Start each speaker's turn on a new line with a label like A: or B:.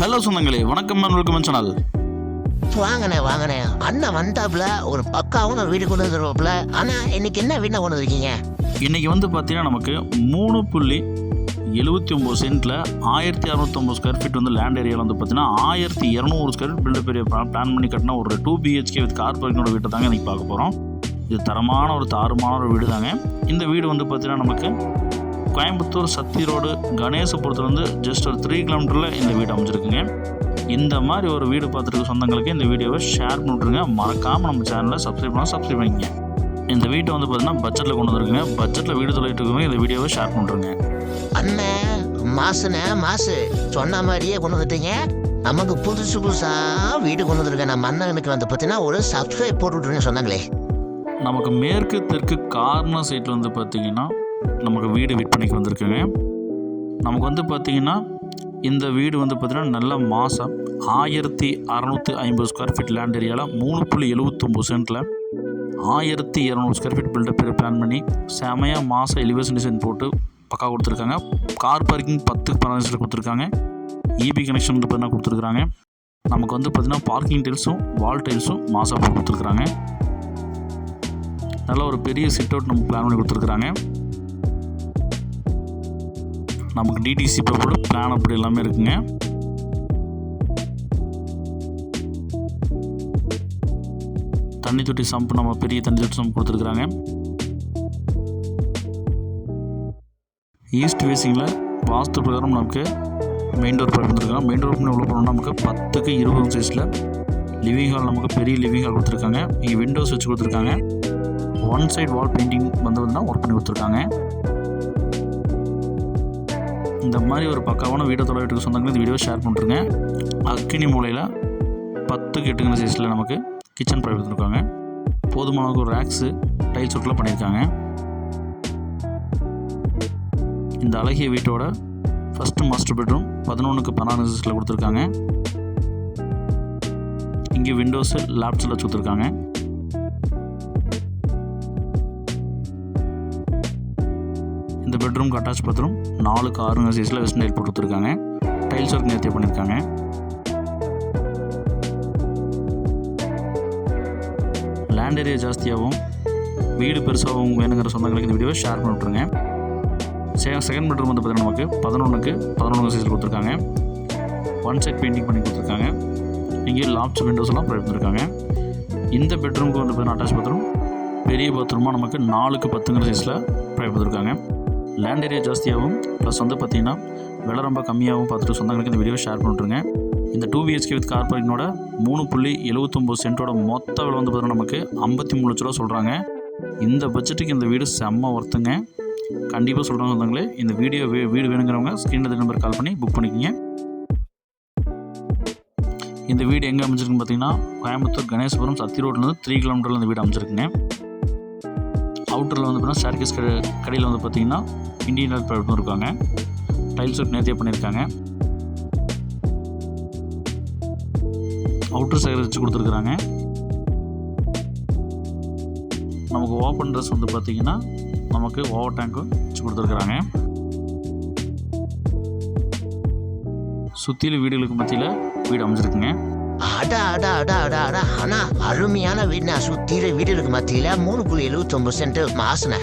A: Hello சொந்தங்களே. வணக்கம் welcome channel
B: வாங்கண்ணே வாங்கண்ணே. அண்ணன் வந்தாப்புல ஒரு பக்காவும் ஒரு வீடு கொண்டு வந்துருவாப்புல. ஆனா இன்னைக்கு என்ன வீட்டை கொண்டு வந்திருக்கீங்க?
A: இன்னைக்கு வந்து பார்த்தீங்கன்னா நமக்கு மூணு புள்ளி எழுபத்தி ஒம்பது சென்ட்டில் ஆயிரத்தி அறுநூத்தொம்பது ஸ்கொயர் ஃபீட் வந்து லேண்ட் ஏரியாவில் வந்து பார்த்தீங்கன்னா ஆயிரத்தி இரநூறு square feet built up area plan பண்ணி கட்டின ஒரு டூ பிஹெச்கே வித் கார் பார்க்கிங்கோட வீட்டை தாங்க இன்றைக்கி பார்க்க போகிறோம் இது தரமான ஒரு தாறுமான ஒரு வீடு தாங்க இந்த வீடு வந்து பார்த்தீங்கன்னா நமக்கு கோயம்புத்தூர் சத்தி ரோடு கணேசபுரத்துலேருந்து ஜஸ்ட் ஒரு த்ரீ கிலோமீட்டரில் இந்த வீடு அமைஞ்சிருக்குங்க. இந்த மாதிரி ஒரு வீடு பார்த்துருக்க சொந்தங்களுக்கு இந்த வீடியோவை ஷேர் பண்ணிட்டுருங்க மறக்காமல் நம்ம சேனலை சப்ஸ்கிரைப் பண்ணால் சப்ஸ்கிரைப் பண்ணிக்கங்க இந்த வீட்டை வந்து பார்த்தீங்கன்னா பட்ஜெட்டில் கொண்டு வந்துருக்குங்க. பட்ஜெட்டில் வீடு தொலைட்டு இருக்கவங்க இந்த வீடியோவை ஷேர் பண்ணுறேங்க
B: அண்ணன் மாசுண்ணே மாசு. சொன்ன மாதிரியே கொண்டு வந்துட்டீங்க. நமக்கு புதுசு புதுசா வீடு கொண்டு வந்திருக்கேன் நம்ம அண்ணனுக்கு வந்து பார்த்தீங்கன்னா ஒரு சப்ஸ்கிரைப் போட்டு விட்டுருங்க சொன்னாங்களே
A: நமக்கு மேற்கு தெற்கு கார்னர் சைட்டில் வந்து பார்த்தீங்கன்னா நமக்கு வீடு விற்பனைக்கு வந்திருக்குங்க. நமக்கு வந்து பார்த்திங்கன்னா இந்த வீடு வந்து பார்த்திங்கன்னா நல்ல மாதம் ஆயிரத்தி அறநூற்றி ஐம்பது ஸ்கொயர் ஃபீட் லேண்ட் ஏரியாவில் மூணு புள்ளி எழுபத்தொம்பது சென்ட்டில் ஆயிரத்தி இரநூறு ஸ்கொயர் ஃபீட் பில்டப் பிளான் பண்ணி செமையாக மாதம் எலிவேஷன் டிசைன் போட்டு பக்கா கொடுத்துருக்காங்க. கார் பார்க்கிங் பத்து பதினஞ்சு கொடுத்துருக்காங்க. இபி கனெக்ஷன் வந்து பார்த்தீங்கன்னா கொடுத்துருக்காங்க. நமக்கு வந்து பார்த்தீங்கன்னா பார்க்கிங் டைல்ஸும் வால் டைல்ஸும் மாசாக போட்டு நல்ல ஒரு பெரிய சிட் அவுட் நம்ம பிளான் பண்ணி கொடுத்துருக்குறாங்க நமக்கு டிடிசி போட பிளான் அப்படி எல்லாமே இருக்குங்க. தண்ணி தொட்டி சம்ப் நம்ம பெரிய தண்ணி தொட்டி சம்ப் கொடுத்துருக்குறாங்க. ஈஸ்ட் ஃபேஸிங்கில் வாஸ்து பிரகாரம் நமக்கு மெயின் டோர் பண்ணிருக்காங்க மெயின் டோர் பண்ணி உள்ள போனோம்னா நமக்கு பத்துக்கு இருபது சைஸில் லிவிங் ஹால் நமக்கு பெரிய லிவிங் ஹால் கொடுத்துருக்காங்க. இங்கே விண்டோஸ் வச்சு கொடுத்துருக்காங்க. ஒன் சைடு வால் பெயிண்டிங் வந்து வந்து ஒர்க் பண்ணி கொடுத்துருக்காங்க. இந்த மாதிரி ஒரு பக்காவான வீடியோ வீட்டுக்கு சொந்தங்களை இந்த வீடியோ ஷேர் பண்ணுறேங்க அக்கினி மூலையில் பத்துக்கு எட்டுங்கிற சைஸில் நமக்கு கிச்சன் ப்ரைவ் கொடுத்துருக்காங்க. போதுமான ஒரு ரேக்ஸு டைல்ஸ் ஒர்க்லாம் பண்ணியிருக்காங்க. இந்த அழகிய வீட்டோட ஃபஸ்ட்டு மாஸ்டர் பெட்ரூம் பதினொன்றுக்கு பன்னெண்டு சைஸில் கொடுத்துருக்காங்க. இங்கே விண்டோஸு லேப்ஸில் வச்சு கொடுத்துருக்காங்க. இந்த பெட்ரூம்க்கு அட்டாச் பாத்ரூம் நாலுக்கு ஆறுங்க சைஸில் வெஸ்ட் டைல் போட்டு கொடுத்துருக்காங்க. டைல்ஸ் ஒர்க் நேர்த்தியாக பண்ணியிருக்காங்க லேண்ட் ஏரியா ஜாஸ்தியாகவும் வீடு பெருசாகவும் வேணுங்கிற சொந்தங்களுக்கு இந்த வீடியோவை ஷேர் பண்ணி விட்ருங்க சே செகண்ட் பெட்ரூம் வந்து பார்த்தீங்கன்னா நமக்கு பதினொன்றுக்கு பதினொன்று சைஸில் கொடுத்துருக்காங்க. ஒன் சைட் பெயிண்டிங் பண்ணி கொடுத்துருக்காங்க. இங்கே லாப்ஸ் விண்டோஸ்லாம் ப்ரொவைட் பண்ணியிருக்காங்க இந்த பெட்ரூமுக்கு வந்து பார்த்தீங்கன்னா அட்டாச் பாத்ரூம் பெரிய பாத்ரூமாக நமக்கு நாலுக்கு பத்துங்கிற சைஸில் ப்ரொவைட் பண்ணியிருக்காங்க லேண்ட் ஏரியா ஜாஸ்தியாகவும் ப்ளஸ் வந்து பார்த்தீங்கன்னா விலை ரொம்ப கம்மியாகவும் பார்த்துட்டு சொந்தங்களுக்கு இந்த வீடியோ ஷேர் பண்ணிட்டுருங்க. இந்த டூ பிஹெச்கே வித் கார் மூணு புள்ளி எழுபத்தொம்போது சென்ட்டோட மொத்த விலை வந்து பார்த்தீங்கன்னா நமக்கு ஐம்பத்தி மூணு லட்ச ரூபா சொல்கிறாங்க இந்த பட்ஜெட்டுக்கு இந்த வீடு செம்ம ஒர்த்துங்க கண்டிப்பாக சொல்கிறாங்க சொந்தங்களே இந்த வீடியோ வீடு வேணுங்கிறவங்க ஸ்க்ரீனில் நம்பர் கால் பண்ணி புக் பண்ணிக்கிங்க. இந்த வீடு எங்கே அமைஞ்சிருக்குன்னு பார்த்தீங்கன்னா கோயம்புத்தூர் கணேசபுரம் சத்தி ரோட்லேருந்து த்ரீ கிலோமீட்டரில் இந்த வீடு அமைஞ்சிருக்குங்க. அவுட்டரில் வந்து பார்த்தீங்கன்னா ஸ்டார்கேஸ் கடை கடையில் வந்து பார்த்தீங்கன்னா இண்டியன் ஆயில் ப்ராடக்ட்டும் இருக்காங்க. டைல்ஸ் ஒர்க் நேர்த்தியாக பண்ணியிருக்காங்க. அவுட்டர் சைடு வச்சு கொடுத்துருக்குறாங்க. நமக்கு ஓப்பன் ட்ரெஸ் வந்து பார்த்தீங்கன்னா நமக்கு ஓவர் டேங்க்கும் வச்சு கொடுத்துருக்குறாங்க. சுற்றிலும் வீடுகளுக்கு மத்தியில் வீடு அமைஞ்சிருக்குங்க.
B: அட அட அட அட அட. ஆனா அருமையான வீடுனா சுத்திர வீடு இருக்கு மத்தியில. மூணு புள்ளி எழுபத்தி ஒன்பது சென்ட் மாசுனே.